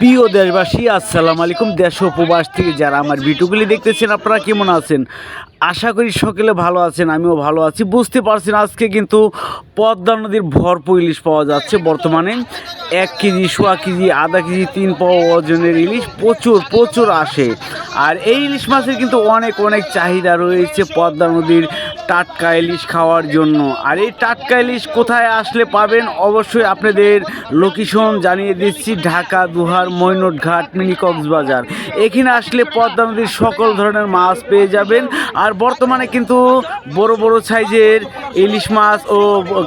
প্রিয় দেশবাসী, আসসালামু আলাইকুম। দেশ উপবাস থেকে যারা আমার ভিডিওগুলি দেখতেছেন, আপনারা কেমন আছেন? আশা করি সকলে ভালো আছেন, আমিও ভালো আছি। বুঝতে পারছেন, আজকে কিন্তু পদ্মা নদীর ভরপুর ইলিশ পাওয়া যাচ্ছে বর্তমানে। এক কেজি, সোয়া কেজি, আধা কেজি, তিন পাওয়া ওজনের ইলিশ প্রচুর প্রচুর আসে। আর এই ইলিশ মাছের কিন্তু অনেক অনেক চাহিদা রয়েছে পদ্মা নদীর টাটকা ইলিশ খাওয়ার জন্য। আর এই টাটকা ইলিশ কোথায় আসলে পাবেন? অবশ্যই আপনাদের লোকেশন জানিয়ে দিচ্ছি, ঢাকা, দুহার মৈনট ঘাট মিনি কক্সবাজার। এখানে আসলে পদ্মা নদীর সকল ধরনের মাছ পেয়ে যাবেন। আর বর্তমানে কিন্তু বড় বড় সাইজের ইলিশ মাছ ও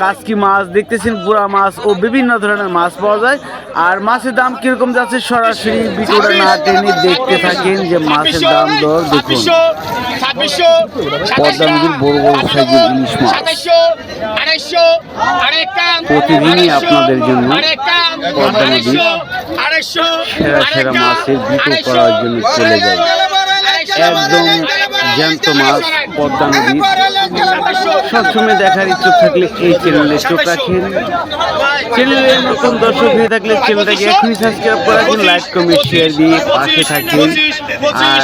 কাসকি মাছ, দেখতেছেন গুড়া মাছ ও বিভিন্ন ধরনের মাছ পাওয়া যায়। আর মাছের দাম কীরকম যাচ্ছে সরাসরি ভিডিওটা না টেনে দেখতে থাকেন যে মাছের দাম দর, দেখুন। ছাব্বিশশো পদ্মা বড় বড় মাছ। প্রতিদিনই আপনাদের জন্য পদ্মা সেরা সেরা মাছের বিক্রি করার জন্য চলে যায়। একদম জ্যান্ত মাছ, পদ্মা নদীর সবসময় দেখার ইচ্ছুক থাকলে এই চ্যানেলে চোখ রাখেন। চ্যানেলে নতুন দর্শক হয়ে থাকলে চ্যানেলটাকে এখনই সাবস্ক্রাইব করে রাখুন লাইক কমেন্ট শেয়ার দিয়ে পাশে থাকবেন। আর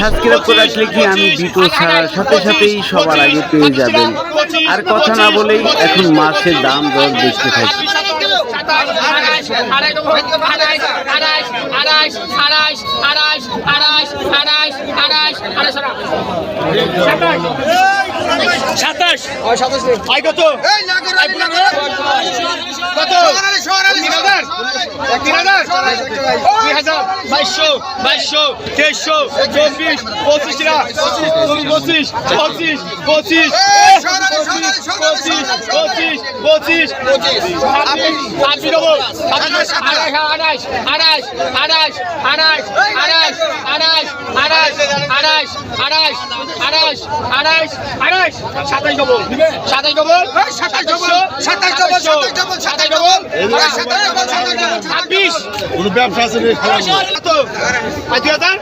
সাবস্ক্রাইব করে রাখলে কি আমি ভিডিও ছাড়ার সাথে সাথেই সবার আগে পেয়ে যাবেন। আর কথা না বলেই এখন মাছের দাম দর দেখতে থাকি। সাতাশ আই কত কত তিন হাজার তিন হাজার দুই হাজার বাইশশো বাইশশো তেইশশো চব্বিশ পঁচিশ টাকা পঁচিশ পঁচিশ পঁচিশ পঁচিশ পঁচিশ পঁচিশ ছাব্বিশ ডবল আঠাশ আঠাশ আঠাশ আঠাশ আঠাশ আঠাশ আঠাশ আঠাশ আঠাশ আঠাশ আঠাশ আঠাশ আঠাশ সাতাশ ডবল সাতাশ ডবল সাতাশ ডবল সাতাশ ডবল সাতাশ ছাব্বিশ কোনো ব্যবসা আছে হাজার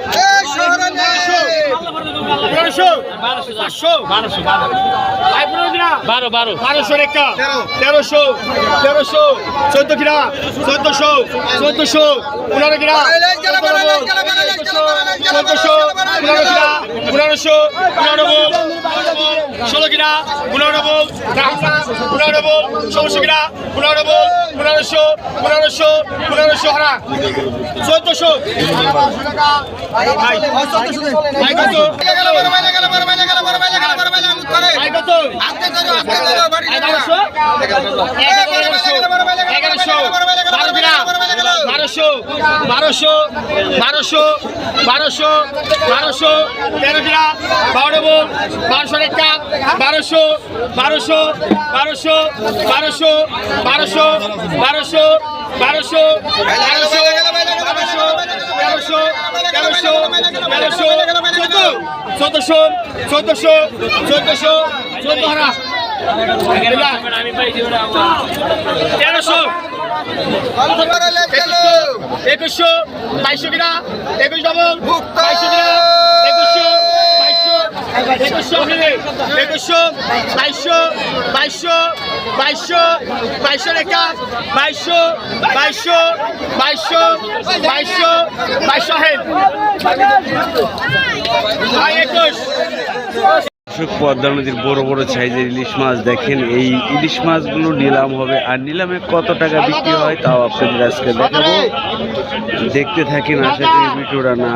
বারো বারো বারোশো রেখা তেরোশো তেরোশো চোদ্দ কিনা চোদ্দশো চোদ্দশো পনেরো কিনা চোদ্দশো পনেরো কিনা পনেরোশো পনেরো শতকিরা পুনরবল ব্রাহ্মণা পুনরবল ষোলশোকিরা পুনরবল পনেরোশো পনেরোশো পনেরোশো হারা। চোদ্দশো। এগারোশো। বারোশো বারোশো বারোশো বারোশো বারোশো তেরো কিনা বারো বল বারোশো রেখা বারোশো বারোশো বারোশো বারোশো বারোশো বারোশো বারোশো বারোশো বারোশো তেরোশো তেরোশো তেরোশো চোদ্দ চোদ্দশো চোদ্দশো চোদ্দশো চোদ্দ হারা তেরোশো। একুশশো বাইশশো কিনা? একুশ ডবল বাইশশো কিনা? একুশশো একুশশো একুশশো বাইশশো বাইশশো বাইশশো বাইশশো রেখা বাইশশো বাইশশো বাইশশো বাইশশো বাইশশো ভাই একুশ। দর্শক পদ্মা নদীর বড় বড় সাইজের ইলিশ মাছ দেখেন এই ইলিশ মাছগুলো নিলাম হবে আর নিলামে কত টাকা বিক্রি হয় তাও আপনাদের আজকে দেখাবো দেখতে থাকেন আশা করি ভিডিওটা না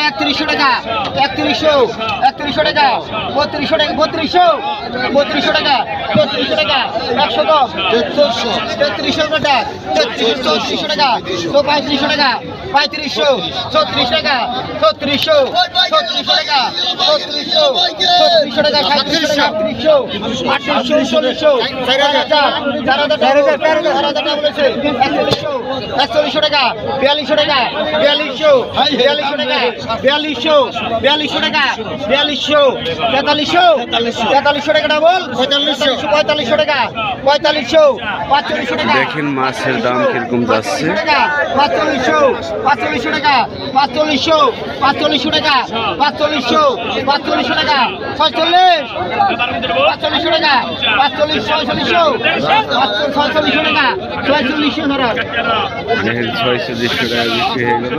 একত্রিশশো টাকা একত্রিশশো একত্রিশশো টাকা টাকা বত্রিশশো বত্রিশশো টাকা টাকা একশো দশ তেত্রিশশো টাকা চৌত্রিশশো টাকা। তো পঁয়ত্রিশশো টাকা। পঁয়ত্রিশশো ছত্রিশ টাকা। ছত্রিশশো ছত্রিশশো টাকা। ছত্রিশশো ছত্রিশশো টাকা সাঁত্রিশশো আটত্রিশশো আটত্রিশশো হাজার চার হাজার চার হাজার চার হাজার টাকা বলেছে। একত্রিশশো একচল্লিশশো টাকা বিয়াল্লিশশো টাকা বিয়াল্লিশশো বিয়াল্লিশশো টাকা বিয়াল্লিশশো বিয়াল্লিশশো টাকা বিয়াল্লিশশো তেতাল্লিশশো তেতাল্লিশশো টাকা ডাবল পঁয়তাল্লিশশো পঁয়তাল্লিশশো টাকা পঁয়তাল্লিশশো পাঁচচল্লিশশো টাকা। দেখেন মাছের দাম কীরকম যাচ্ছে। পাঁচচল্লিশশো পাঁচচল্লিশশো টাকা পাঁচচল্লিশশো পাঁচচল্লিশশো টাকা পাঁচচল্লিশশো পাঁচচল্লিশশো টাকা ছয়চল্লিশ পাঁচচল্লিশশো টাকা পাঁচচল্লিশ ছয়চল্লিশশো ছয়চল্লিশশো টাকা ছয়চল্লিশশো ধরো। দেখেন ছয়শো দেড়শো টাকা বিক্রি হয়ে গেল।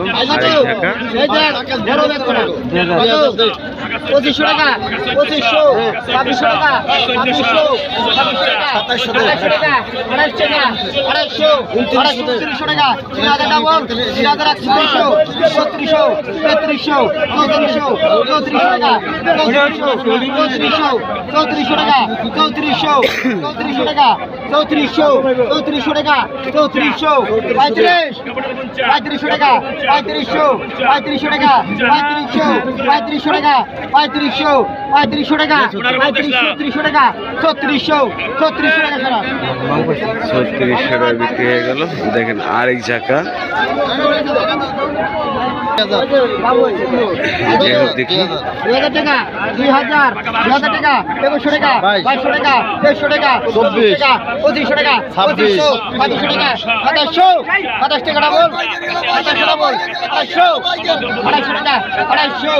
পঁচিশশো টাকা, পঁচিশশো, ছাব্বিশশো টাকা, ছাব্বিশশো ছাব্বিশশো টাকা, আড়াইশো টাকা, আড়াইশো আড়াইশো তিরিশশো টাকা, তিন হাজার ডাবল, তিন হাজার একত্রিশশো বত্রিশশো তেত্রিশশো, চৌত্রিশশো চৌত্রিশশো টাকা, চৌত্রিশশো চৌত্রিশশো টাকা চৌত্রিশশো টাকা চৌত্রিশশো টাকা পঁয়ত্রিশ টাকা টাকা টাকা ত্রিশশো টাকা ছত্রিশশো টাকা টাকা বিক্রি হয়ে গেল। দেখেন আরেক ঝাঁকা। যাই হোক দেখি। দুই হাজার টাকা দুই হাজার টাকা একুশশো টাকা বাইশশো টাকা তেইশশো টাকা চব্বিশ। টাকা পঁচিশশো টাকা ছাব্বিশশো পঁচিশশো টাকা সাতাশশো সাতাশ টাকা ডাবল সাতাশশো ডাবল আড়াইশো আড়াইশো টাকা আড়াইশো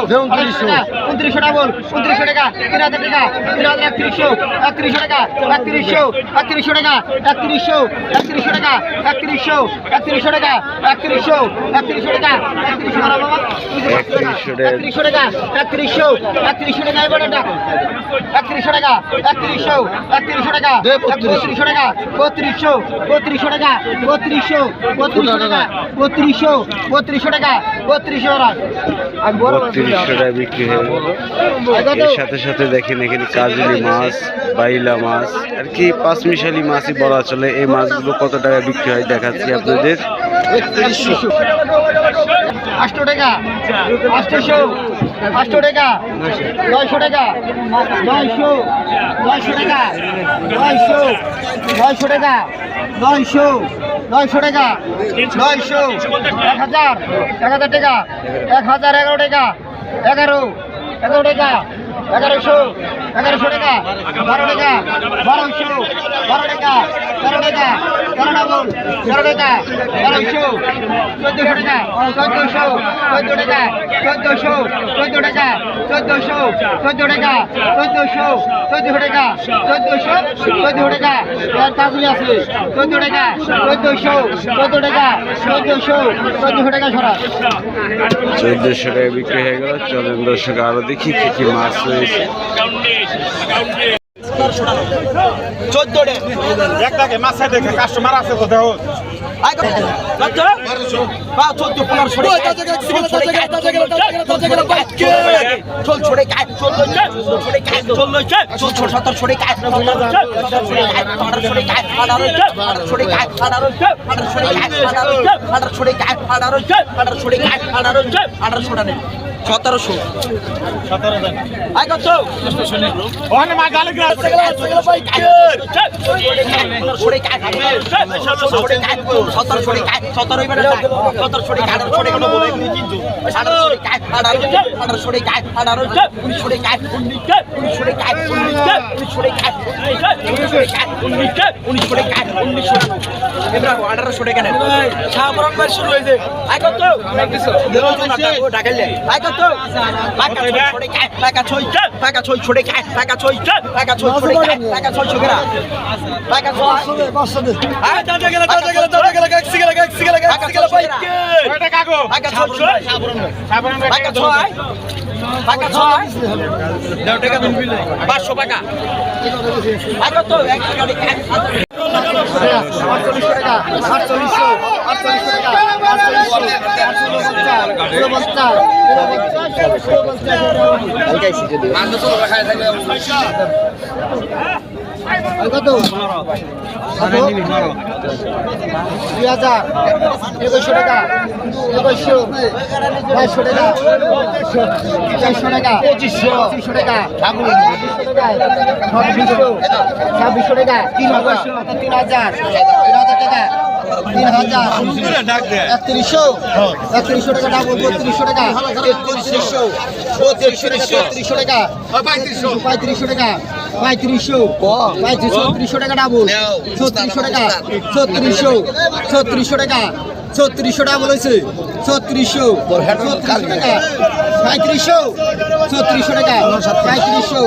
টাকা উনত্রিশশো ডাবল উনত্রিশশো টাকা তিন হাজার টাকা তিন হাজার একত্রিশশো একত্রিশশো টাকা একত্রিশশো একত্রিশশো টাকা একত্রিশশো একত্রিশশো টাকা একত্রিশশো একত্রিশশো টাকা একত্রিশশো একত্রিশশো টাকা একত্রিশশো একত্রিশশো টাকা। একত্রিশশো একত্রিশশো একত্রিশশো টাকা এবার একত্রিশশো টাকা একত্রিশশো একত্রিশশো টাকা বত্রিশশো টাকা বত্রিশশো বত্রিশশো টাকা বত্রিশশো বত্রিশশো টাকা বত্রিশশো বত্রিশশো টাকা বত্রিশশো টাকা। আমি বড় বত্রিশশো টাকা বিক্রি হয়ে গেল। এর সাথে সাথে দেখেন এখানে কাজলি মাছ বাইলা মাছ আর কি পাঁচমিশালি মাছই বলা চলে। এই মাছগুলো কত টাকা বিক্রি হয় দেখাচ্ছি আপনাদের। আটশো টাকা। আটশোশো আটশো টাকা। নয়শো টাকা। নয়শো। নয়শো টাকা। নয়শো। নয়শো টাকা। নয়শো। নয়শো টাকা। নয়শো। এক হাজার। এক হাজার টাকা। এক হাজার এগারো টাকা। এগারো। এগারো টাকা। এগারোশো এগারোশো টাকা, বারো টাকা, বারোশো, বারো টাকা, তেরো টাকা, তেরো ডাবল তেরো টাকা তেরোশো চোদ্দোশো টাকা, চোদ্দোশো, চোদ্দ টাকা, চোদ্দোশো, চোদ্দ টাকা, চোদ্দোশো, চোদ্দ টাকা, চোদ্দোশো চোদ্দোশো টাকা, চোদ্দোশো চোদ্দ টাকা কাজুলি আছে। চোদ্দ টাকা, চোদ্দোশো, চোদ্দ টাকা, চোদ্দোশো চোদ্দোশো টাকা সরা চোদ্দশো টাকা বিক্রি হয়ে গেল চলেন দর্শক আরও দেখি কি কি মাছ রয়েছে একটাকে মাছে দেখে কাস্টমার আছে কোথাও সতেরোশো। আঠারোশো টাকা নেন ভাই শুরু হয়েছে আয় কত ঢাকাইলে আয় কত টাকা ছয় টাকা ছয় ছড়ে খায় টাকা ছয় টাকা ছয় ছড়ে খায় টাকা ছয় ছড়ে টাকা ছয় পাঁচশো টাকা আটচল্লিশশো টাকা আটচল্লিশশো আটচল্লিশশো টাকা। কত দুই হাজার একুশশো টাকা একুশশো বাইশশো টাকা চারশো টাকা পঁচিশশো পঁচিশশো টাকা ছাব্বিশশো ছাব্বিশশো টাকা তিন হাজার তিন হাজার তিন হাজার টাকা। তিন হাজার একত্রিশশো। একত্রিশশো টাকা ডাবল বত্রিশশো টাকা। তেত্রিশশো। বত্রিশশো টাকা তেত্রিশশো টাকা। পঁয়ত্রিশশো। টাকা পঁয়ত্রিশশো। পঁয়ত্রিশশো ছত্রিশশো টাকা ডাবল ছত্রিশশো টাকা ছত্রিশশো। ছত্রিশশো টাকা। ছত্রিশশো টাকা বলেছে। ছত্রিশশো। টাকা। সাঁত্রিশশো ছত্রিশশো টাকা। সাঁত্রিশশো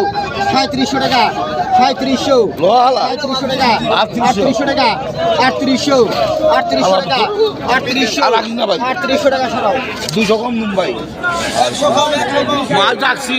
সাঁত্রিশশো টাকা। সাঁত্রিশশো সাঁত্রিশশো টাকা। আটত্রিশশো। টাকা। আটত্রিশশো। আটত্রিশশো টাকা। আটত্রিশশো। আটত্রিশশো টাকা সরাও। দুশো কম মুম্বাই। রাখছি